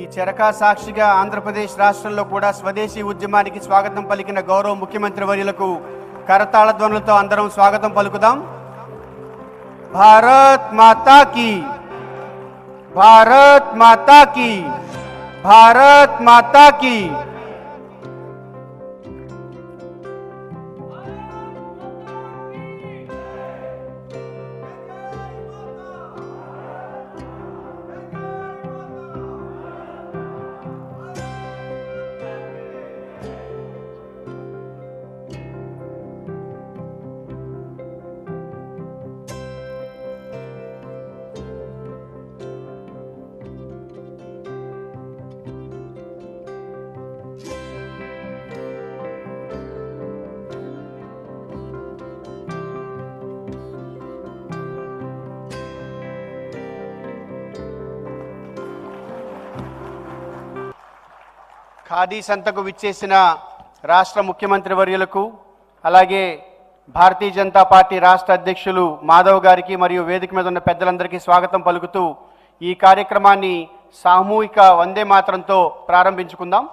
ఈ చెరకా సాక్షిగా ఆంధ్రప్రదేశ్ రాష్ట్రంలో కూడా స్వదేశీ ఉద్యమానికి స్వాగతం పలికిన గౌరవ ముఖ్యమంత్రి వర్యులకు కరతాళ ధ్వనులతో అందరం స్వాగతం పలుకుదాం. భారత్ మాతా కీ భారత్ మాతా కీ భారత్ మాతా కీ. ఖాదీ సంతకు విచ్చేసిన రాష్ట్ర ముఖ్యమంత్రి వర్యులకు అలాగే భారతీయ జనతా పార్టీ రాష్ట్ర అధ్యక్షులు మాధవ్ గారికి మరియు వేదిక మీద ఉన్న పెద్దలందరికీ స్వాగతం పలుకుతూ ఈ కార్యక్రమాన్ని సామూహిక వందే మాత్రంతో ప్రారంభించుకుందాం.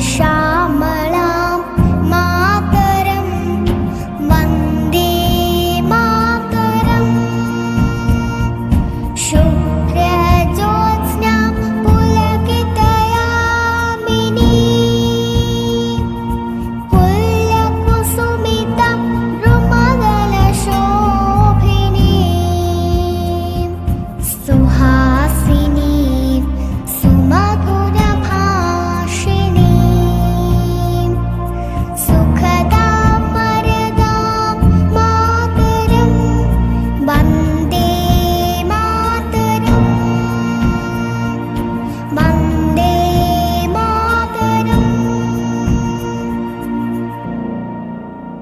上。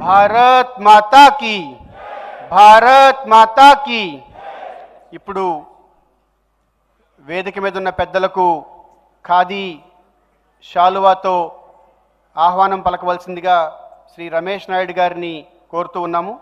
భారత్ మాతాకి భారత్ మాతాకి ఇప్పుడు వేదిక మీద ఉన్న పెద్దలకు ఖాదీ శాలువాతో ఆహ్వానం పలకవలసిందిగా శ్రీ రమేష్ నాయుడు గారిని కోరుతూ ఉన్నాము.